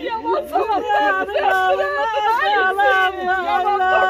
Yaman sana Yalan yalan yalan Kalanı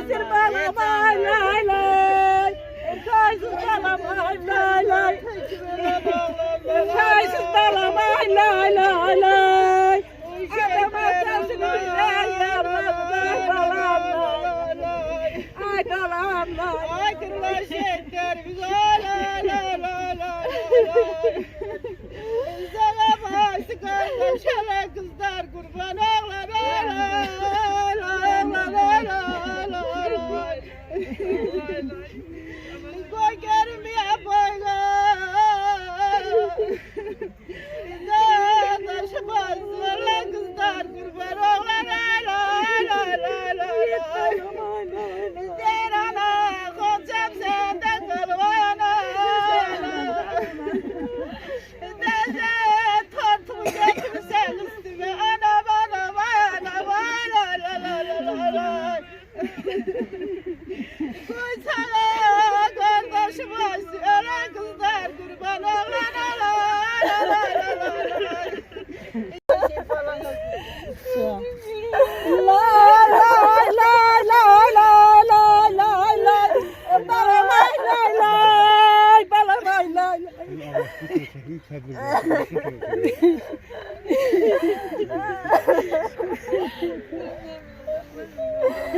Esir bana bay lay lay Kaysız bana bay lay lay Kaysız bana bay lay lay lay Adam atasını bize yaramaz Ay kalam lay Ay kalam lay Ay kırlar şeker Sana başı kardeşlere kızlar kurban oğlan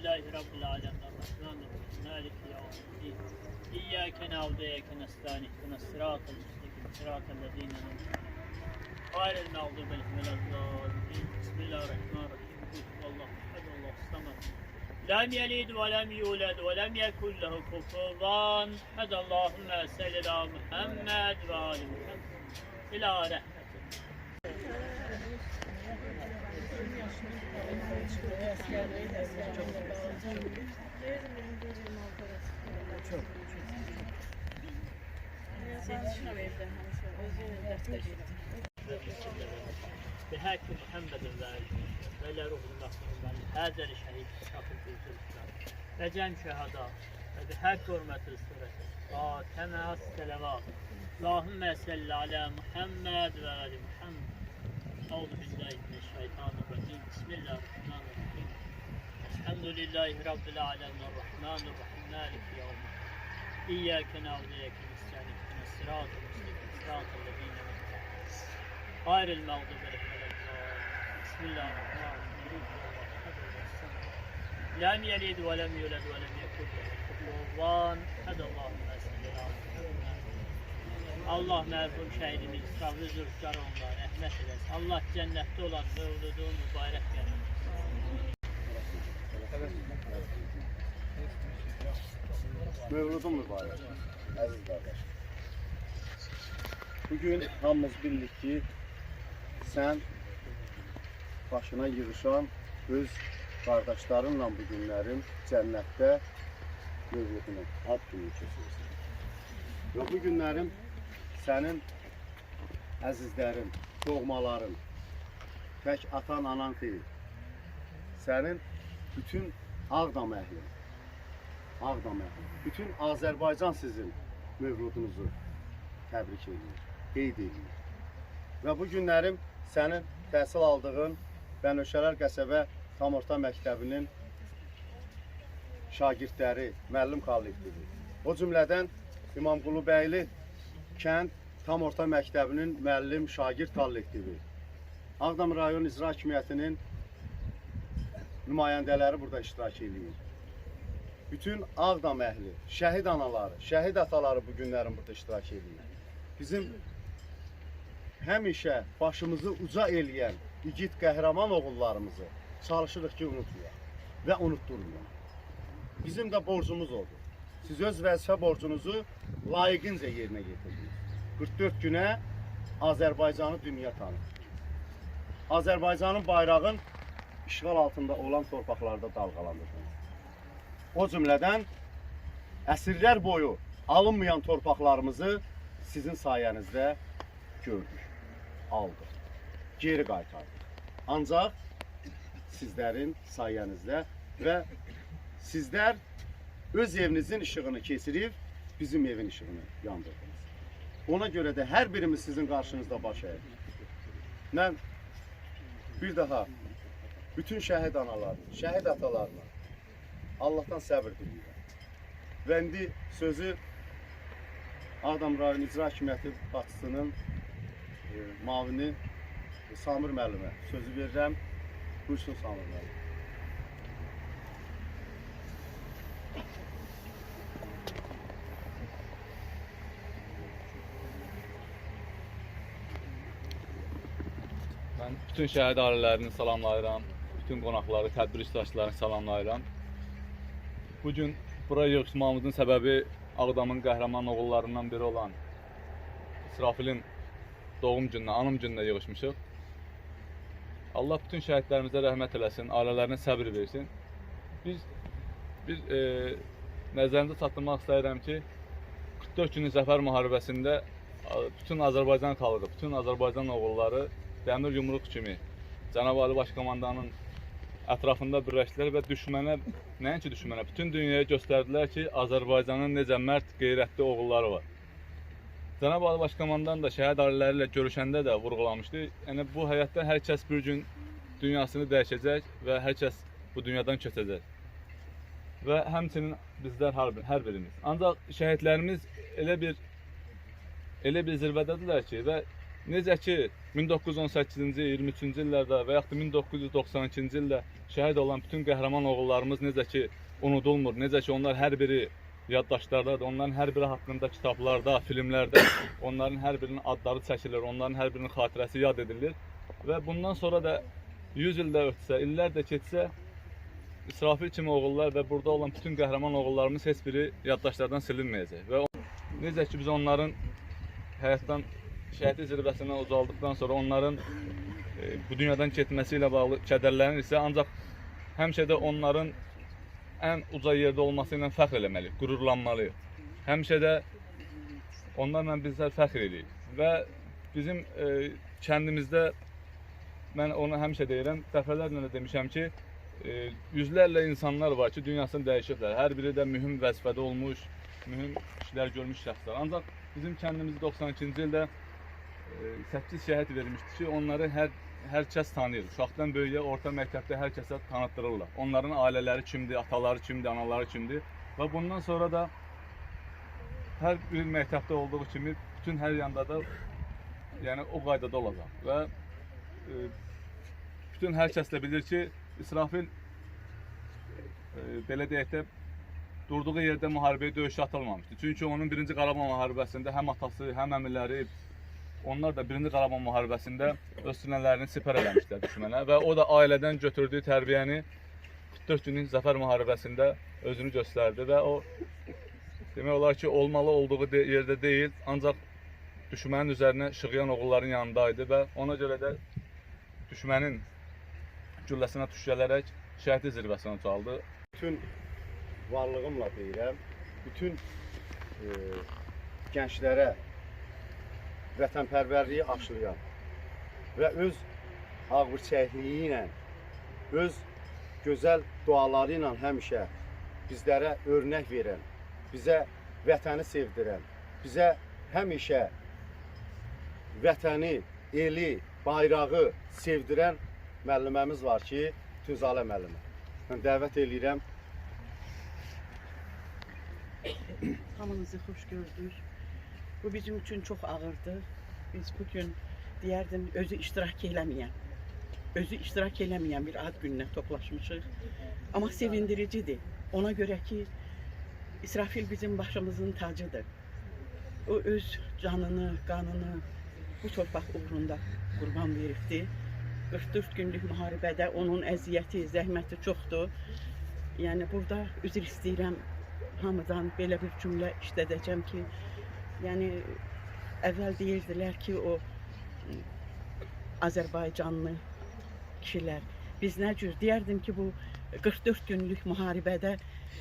Elhamdülillahi Rabbil Alemin. Rahmanirrahim. Maliki yavmuddin. İyyâke na'budu ve nestaîn. İhdinas sıratal müstakîm. Sıratal lezîne en'amte Gayril mağdubi aleyhim Bismillahirrahmanirrahim. Allahu ehad. Allahu samed. Lem yelid ve lem yulad ve lem yekun lehu kufuwan ehad. Allahumme salli ala Muhammed ve ala Muhammed. İlâ بهاك محمد ولا روح المخلوق هذا الشهيد شافل في الإسلام وجم شهداء وبهاك حرمة السورة وكما السلامات اللهم صل على محمد وآل محمد أعوذ بالله من الشيطان المستقيم صراط الذين أنعمت عليهم غير المغضوب عليهم ولا الضالين بسم الله الرحمن الرحيم أحد الله الصمد لم يلد ولم يولد ولم يكن له كفوا أحد اللهم صل على محمد Allah merhum şehidimiz, sabrı zülfkar onlar, rahmet eylesin. Allah cennette olan mevludu mübarek eylesin. Mevludun mübarək, əziz qardaş. Bugün hamımız bildik ki, sən başına yığışan öz qardaşlarınla bu günlərin cənnətdə mövludunu, ad günü keçirirsən. Və bu günlərin sənin əzizlərin, doğmaların, tək atan, anan deyil. Sənin bütün Ağdam əhli, Ağdam əhli, bütün Azərbaycan sizin mövludunuzu təbrik edir, qeyd edir. Və bu günlərim sənin təhsil aldığın Bənövşələr qəsəbə tam orta məktəbinin şagirdləri, müəllim kollektivi. O cümlədən İmamqulu bəyli kənd tam orta məktəbinin müəllim şagird kollektivi. Ağdam rayon icra hakimiyyətinin nümayəndələri burada iştirak edir. Bütün Ağdam əhli, şəhid anaları, şəhid ataları bu günlərin burada iştirak edir. Bizim həmişə başımızı uca eləyən igid qəhrəman oğullarımızı çalışırıq ki, unutmayaq və unutturmayaq. Bizim də borcumuz odur. Siz öz vəzifə borcunuzu layiqincə yerinə yetirdiniz. 44 günə Azərbaycanı dünya tanıdı. Azərbaycanın bayrağın işğal altında olan torpaqlarda dalğalandırdınız. O cümlədən əsrlər boyu alınmayan torpaqlarımızı sizin sayənizdə gördük, aldıq, geri qaytardıq. Ancaq sizlərin sayənizdə və sizlər öz evinizin işığını keçirib bizim evin işığını yandırdınız. Ona görə də hər birimiz sizin qarşınızda baş əydik. Mən bir daha bütün şəhid analarına, şəhid atalarına Allahdan səbir diləyirəm. Və indi sözü Ağdam rayon icra hakimiyyəti başçısının e, mavini Samir müəllimə sözü verirəm. Buyursun Samir müəllim. Bütün şəhid ailələrini salamlayıram. Bütün qonaqları, tədbir iştirakçılarını salamlayıram. Bu gün bura yığışmamızın səbəbi Ağdamın qəhrəman oğullarından biri olan İsrafilin doğum gününə, anım gününə yığışmışıq. Allah bütün şəhidlərimizə rəhmət eləsin, ailələrinə səbir versin. Biz bir e, nəzərinizə çatdırmaq istəyirəm ki, 44 günlük Zəfər müharibəsində bütün Azərbaycan xalqı, bütün Azərbaycan oğulları dəmir yumruq kimi Cənab Ali Baş Komandanın ətrafında birləşdilər və düşmənə, nəinki düşmənə, bütün dünyaya göstərdilər ki, Azərbaycanın necə mərd, qeyrətli oğulları var. Cənab Ali Baş Komandan da şəhid ailələri ilə görüşəndə də vurğulamışdı. Yəni bu həyatda hər kəs bir gün dünyasını dəyişəcək və hər kəs bu dünyadan keçəcək. Və həmçinin bizlər hər, hər birimiz. Ancaq şəhidlərimiz elə bir elə bir zirvədədirlər ki və necə ki 1918-ci, 23-cü illərdə və yaxud da 1992-ci ildə şəhid olan bütün qəhrəman oğullarımız necə ki unudulmur. Necə ki onlar hər biri yaddaşlardadır. Onların hər biri haqqında kitablarda, filmlərdə onların hər birinin adları çəkilir, onların hər birinin xatirəsi yad edilir və bundan sonra da 100 il də ötsə, illər də keçsə İsrafil kimi oğullar və burada olan bütün qəhrəman oğullarımız heç biri yaddaşlardan silinməyəcək və necə ki biz onların həyatdan şəhidlik zirvəsinə ucaldıqdan sonra onların e, bu dünyadan getməsi bağlı kədərlənirsə, ancaq həmişə də onların ən uca yerdə olması ilə fəxr eləməliyik, qürurlanmalıyıq. Həmişə də onlarla bizlər fəxr edirik və bizim e, kəndimizdə mən onu həmişə deyirəm, dəfələrlə də demişəm ki, e, yüzlərlə insanlar var ki, dünyasını dəyişiblər. Hər biri də mühüm vəzifədə olmuş, mühüm işlər görmüş şəxslər. Ancaq bizim kəndimiz 92-ci ildə 8 şəhid verilmişdi ki, onları hər hər kəs tanıyır. Uşaqdan böyüyə, orta məktəbdə hər kəsə tanıtdırırlar. Onların ailələri kimdir, ataları kimdir, anaları kimdir və bundan sonra da hər bir məktəbdə olduğu kimi bütün hər yanda da yəni o qaydada olacaq və e, bütün hər kəs də bilir ki, İsrafil e, belə deyək də durduğu yerdə müharibəyə döyüşə atılmamışdı. Çünki onun 1-ci Qarabağ müharibəsində həm atası, həm əmiləri onlar da 1-ci Qarabağ müharibəsində öz sinələrini sipər eləmişlər düşmənə və o da ailədən götürdüyü tərbiyəni 44 günlük zəfər müharibəsində özünü göstərdi və o demək olar ki, olmalı olduğu de yerdə deyil, ancaq düşmənin üzərinə şığıyan oğulların yanındaydı və ona görə də düşmənin gülləsinə tuş gələrək şəhidlik zirvəsinə ucaldı. bütün varlığımla deyirəm, bütün e, gənclərə vətənpərvərliyi aşılayan və öz ağbırçəkliyi ilə, öz gözəl duaları ilə həmişə bizlərə örnək verən, bizə vətəni sevdirən, bizə həmişə vətəni, eli, bayrağı sevdirən müəlliməmiz var ki, Tüzalə müəllimə. Mən dəvət eləyirəm Hamınızı hoş gördük. Bu bizim için çok ağırdı. Biz bugün diyerdim özü iştirak eləməyən, özü iştirak eləməyən bir ad gününe toplaşmışıq. Ama sevindiricidir. Ona göre ki İsrafil bizim başımızın tacıdır. O öz canını, qanını bu torpaq uğrunda qurban veribdi. 44 günlük müharibədə onun əziyyəti, zəhməti çoxdur. Yəni burada üzr istəyirəm hamıdan belə bir cümlə işlədəcəm ki, yəni əvvəl deyirdilər ki, o Azərbaycanlı kişilər. Biz nə cür? Deyərdim ki, bu 44 günlük müharibədə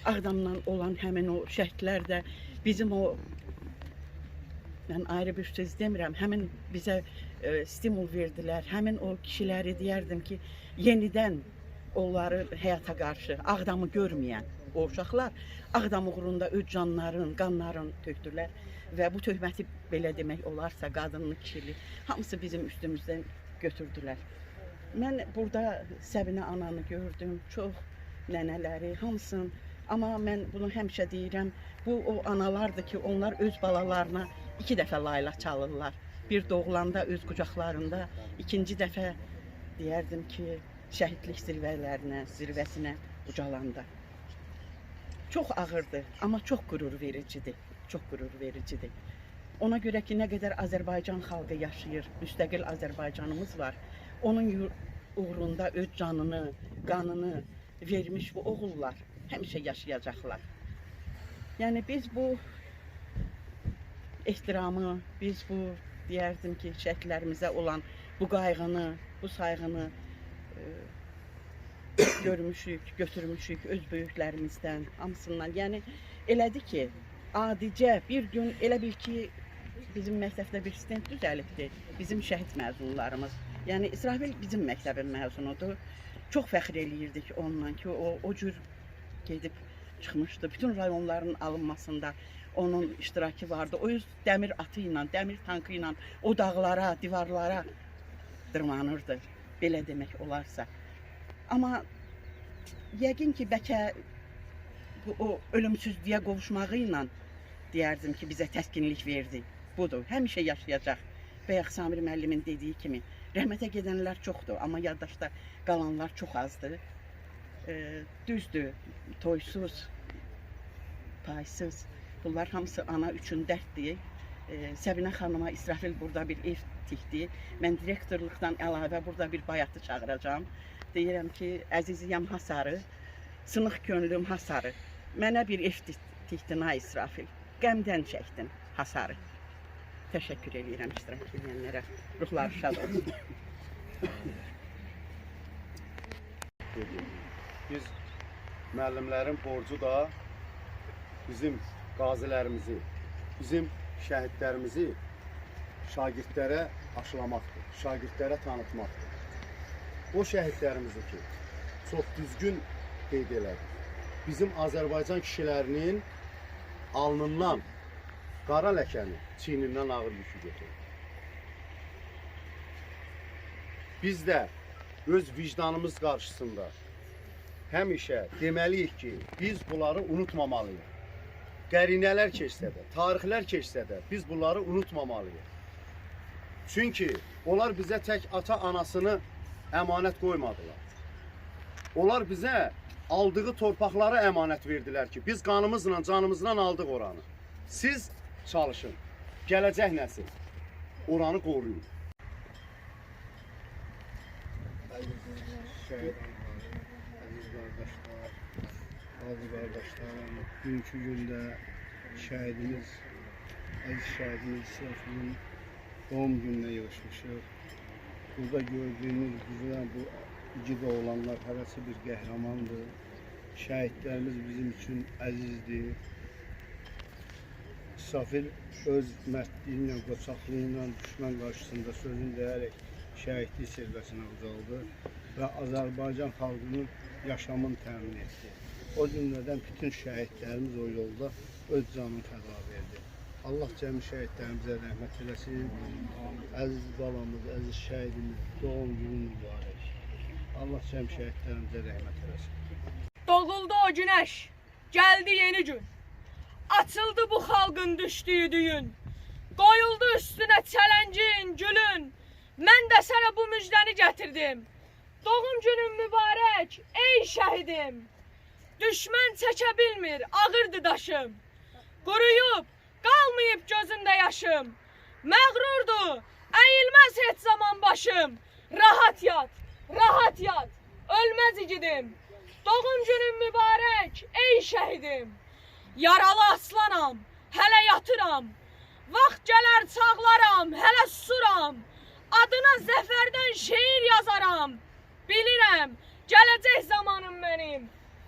Ağdamla olan həmin o şəhidlər də bizim o mən ayrı bir söz demirəm, həmin bizə e, stimul verdilər. Həmin o kişiləri deyərdim ki, yenidən onları həyata qarşı Ağdamı görməyən o uşaqlar Ağdam uğrunda öz canların, qanların tökdülər və bu töhməti belə demək olarsa qadınlı, kişili hamısı bizim üstümüzdən götürdülər. Mən burada Səbinə ananı gördüm, çox nənələri, hamısını Amma mən bunu həmişə deyirəm, bu o analardır ki, onlar öz balalarına iki dəfə layla çalırlar. Bir doğulanda öz qucaqlarında, ikinci dəfə deyərdim ki, şəhidlik zirvələrinə, zirvəsinə ucalanda. Çox ağırdır, amma çox qürur vericidir. Çox qürur vericidir. Ona görə ki, nə qədər Azərbaycan xalqı yaşayır, müstəqil Azərbaycanımız var. Onun uğrunda öz canını, qanını vermiş bu oğullar həmişə yaşayacaqlar. Yəni biz bu ehtiramı, biz bu deyərdim ki, şəhidlərimizə olan bu qayğını, bu sayğını e, görmüşük, götürmüşük öz böyüklərimizdən, hamısından. Yəni elədi ki, adicə bir gün elə bil ki, bizim məktəbdə bir stend düzəlibdi. Bizim şəhid məzunlarımız. Yəni İsrafil bizim məktəbin məzunudur. Çox fəxr eləyirdik onunla ki, o o cür gedib çıxmışdı. Bütün rayonların alınmasında onun iştirakı vardı. O öz dəmir atı ilə, dəmir tankı ilə o dağlara, divarlara dırmanırdı. Belə demək olarsa. Amma yəqin ki, bəlkə bu o ölümsüzlüyə qovuşmağı ilə deyərdim ki, bizə təskinlik verdi. Budur, həmişə yaşayacaq. Bayaq Samir müəllimin dediyi kimi, rəhmətə gedənlər çoxdur, amma yaddaşda qalanlar çox azdır. e, düzdür, toysuz, paysız. Bunlar hamısı ana üçün dərddir. E, Səbinə xanıma İsrafil burada bir ev tikdi. Mən direktorluqdan əlavə burada bir bayatı çağıracağam. Deyirəm ki, əziziyəm Hasarı, sınıq könlüm Hasarı. Mənə bir ev tik- tikdin ha İsrafil. Qəmdən çəkdin Hasarı. Təşəkkür edirəm iştirak edənlərə. Ruhları şad olsun. Biz müəllimlərin borcu da bizim qazilərimizi, bizim şəhidlərimizi şagirdlərə aşılamaqdır, şagirdlərə tanıtmaqdır. O şəhidlərimizi ki, çox düzgün qeyd elədik. Bizim Azərbaycan kişilərinin alnından qara ləkəni çiynindən ağır yükü götürür. Biz də öz vicdanımız qarşısında həmişə deməliyik ki, biz bunları unutmamalıyıq. Qərinələr keçsə də, tarixlər keçsə də biz bunları unutmamalıyıq. Çünki onlar bizə tək ata-anasını əmanət qoymadılar. Onlar bizə aldığı torpaqları əmanət verdilər ki, biz qanımızla, canımızla aldıq oranı. Siz çalışın. Gələcək nəsil oranı qoruyun. Aziz qardaşlar, aziz qardaşlarım, bugünkü gündə şəhidimiz, əziz şəhidimiz İsrafilin doğum gününə yığışmışıq. Burada gördüyünüz güzel bu igid oğlanlar hərəsi bir qəhrəmandır. Şəhidlərimiz bizim üçün əzizdir. İsrafil öz mərdliyi ilə, qoçaqlığı ilə düşmən qarşısında sözünü deyərək şəhidlik servəsinə ucaldı və Azərbaycan xalqının yaşamını təmin etdi. O cümlədən bütün şəhidlərimiz o yolda öz canını fəda verdi. Allah cəmi şəhidlərimizə rəhmət eləsin. Əziz balamız, əziz şəhidimiz doğum günü mübarək. Allah cəmi şəhidlərimizə rəhmət eləsin. Doğuldu o güneş, geldi yeni gün. Açıldı bu halkın düştüğü düğün. Koyuldu üstüne çelencin, gülün. Ben de sana bu müjdeni getirdim. Doğum günün mübarek, ey şehidim. Düşman çeke bilmir, ağırdı daşım. Quruyub, qalmayıb gözündə yaşım. Məğrurdu, əyilməz heç zaman başım. Rahat yat, rahat yat, ölməz igidim. Doğum günün mübarək, ey şəhidim. Yaralı aslanam, hələ yatıram. Vaxt gələr çağlaram, hələ susuram. Adına zəfərdən şeir yazaram. Bilirəm, gələcək zamanım mənim.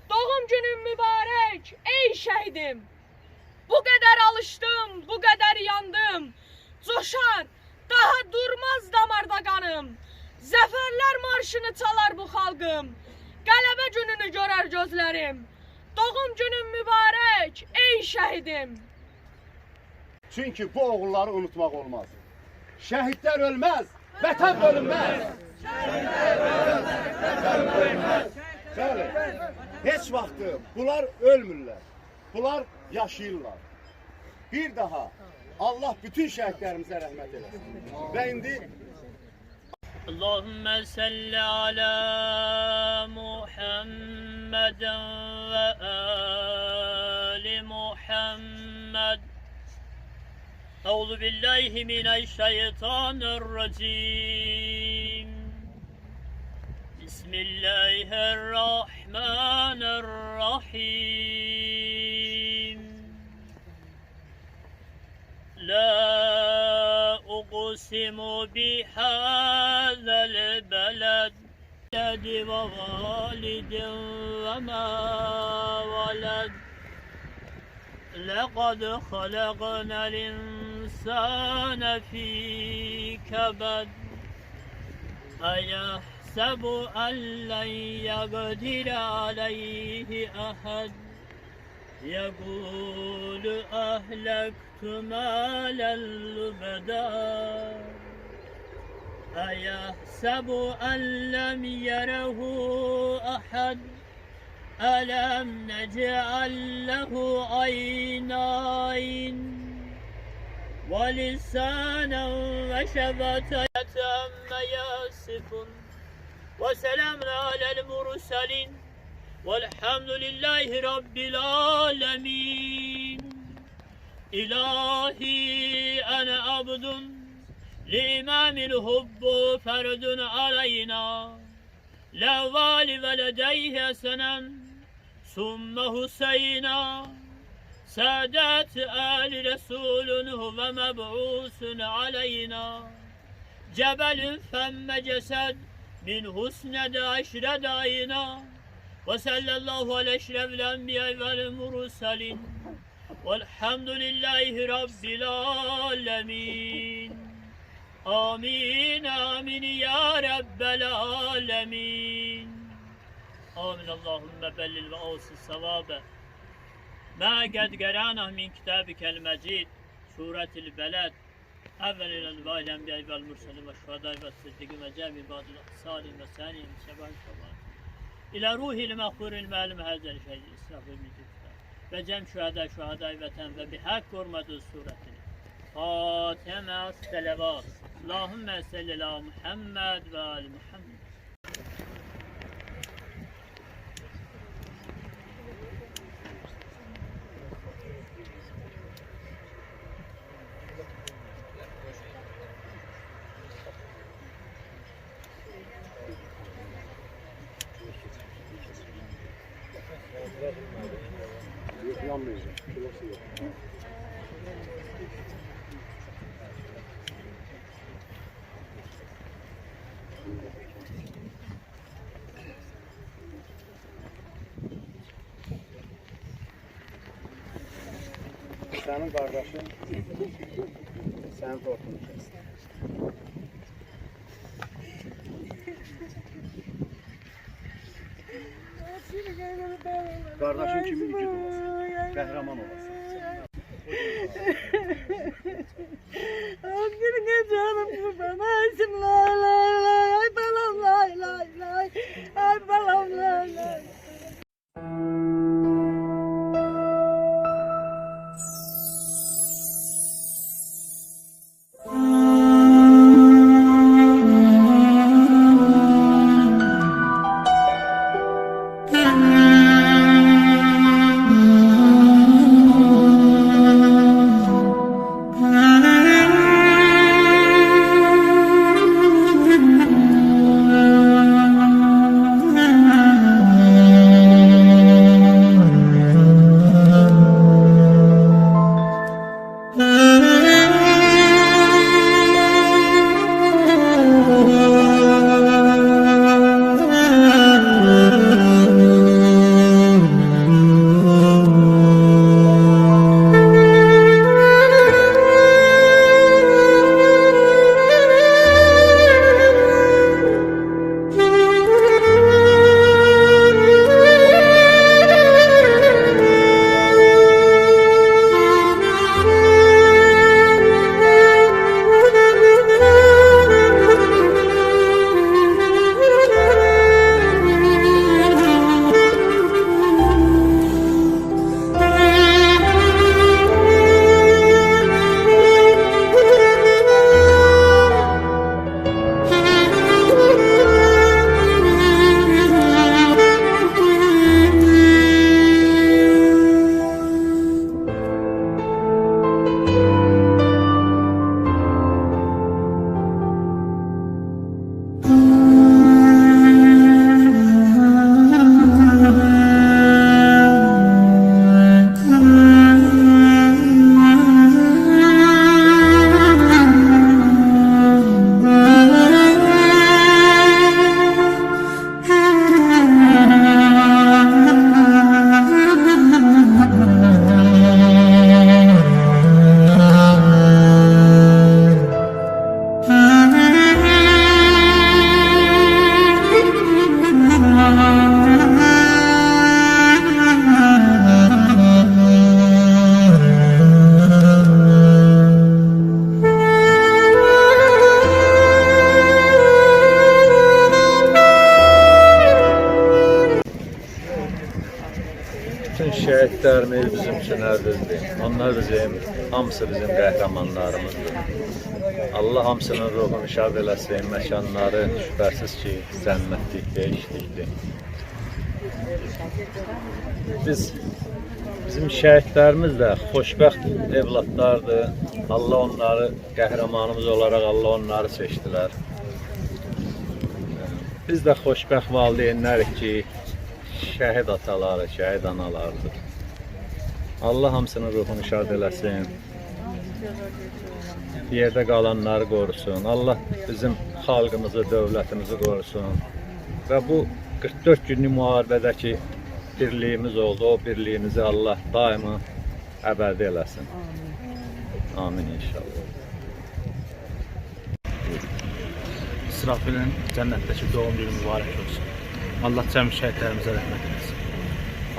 Doğum günün mübarək, ey şəhidim. Bu qədər alışdım, bu qədər yandım. Coşar, daha durmaz damarda qanım. Zəfərlər marşını çalar bu xalqım. Qələbə gününü görər gözlərim. Doğum günün mübarək, ey şəhidim. Çünki bu oğulları unutmaq olmaz. Şəhidlər ölməz, vətən bölünməz. Bəli. Heç vaxtı bunlar ölmürlər. Bunlar yaşayırlar. Bir daha Allah bütün şəhidlərimizə rəhmət eləsin. Və indi اللهم صل على محمد وآل محمد. أعوذ بالله من الشيطان الرجيم. بسم الله الرحمن الرحيم. لا أقسم بهذا البلد بلد ووالد وما ولد. لقد خلقنا الإنسان في كبد. أيحسب أن لن يقدر عليه أحد. يقول أهلكت مالا لبدا أيحسب أن لم يره أحد؟ ألم نجعل له عينين؟ ولسانا وشفتين ما يصفون وسلام على المرسلين. Velhamdülillahi Rabbil alemin. İlahi ana abdun li'imamil hubbu ferdun aleyna. Levvali ve ledeyhe senem summe Hüseyna. Saadet Ali Resulün huve meb'usun aleyna. Cebelün femme cesed min husne de aşre dayna. وصلى الله على أشرف الأنبياء والمرسلين والحمد لله رب العالمين آمين آمين يا رب العالمين آمين اللهم بلل وأوصي الصواب ما قد قرانا من كتابك المجيد سورة البلد أول إلى الوالي الأنبياء والمرسلين والشهداء والصديقين وجميع بعض الأقصار وساني شباب شباب İlə ruhil məxhuril məlim həzəl şey israfı müzikdə və cəm şühədə şühədə vətən və bihəq qormadı surətini. Fatəmə as-sələvas. Allahümmə səlli ala Muhammed və ali Muhammed. Senin kardeşin tortunu kesti. Kardeşin kimi igid olasın, kahraman olasın. Aşkına canım kurban ayşın lay hamısı bizim qəhrəmanlarımızdır. Allah hamısının ruhunu şad eləsin, məkanları şübhəsiz ki, cənnətlik, dəyişlikdir. Biz bizim şəhidlərimiz də xoşbəxt evlatlardır. Allah onları qəhrəmanımız olaraq Allah onları seçdilər. Biz də xoşbəxt valideynlərik ki, şəhid ataları, şəhid analardır. Allah hamısının ruhunu şad eləsin. Yerdə qalanları qorusun. Allah bizim xalqımızı, dövlətimizi qorusun. Və bu 44 günlük müharibədəki birliyimiz oldu. O birliyimizi Allah daima əbədi eləsin. Amin inşallah. İsrafilin cənnətdəki doğum günü mübarək olsun. Allah cəm şəhidlərimizə rəhmət etsin.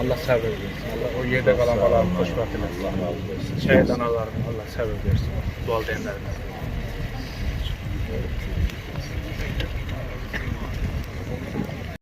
Allah səbr versin. Allah o yerdə qalan balalarını xoşbəxt eləsin. Şəhid analarını Allah səbr versin. Valideynlərinə.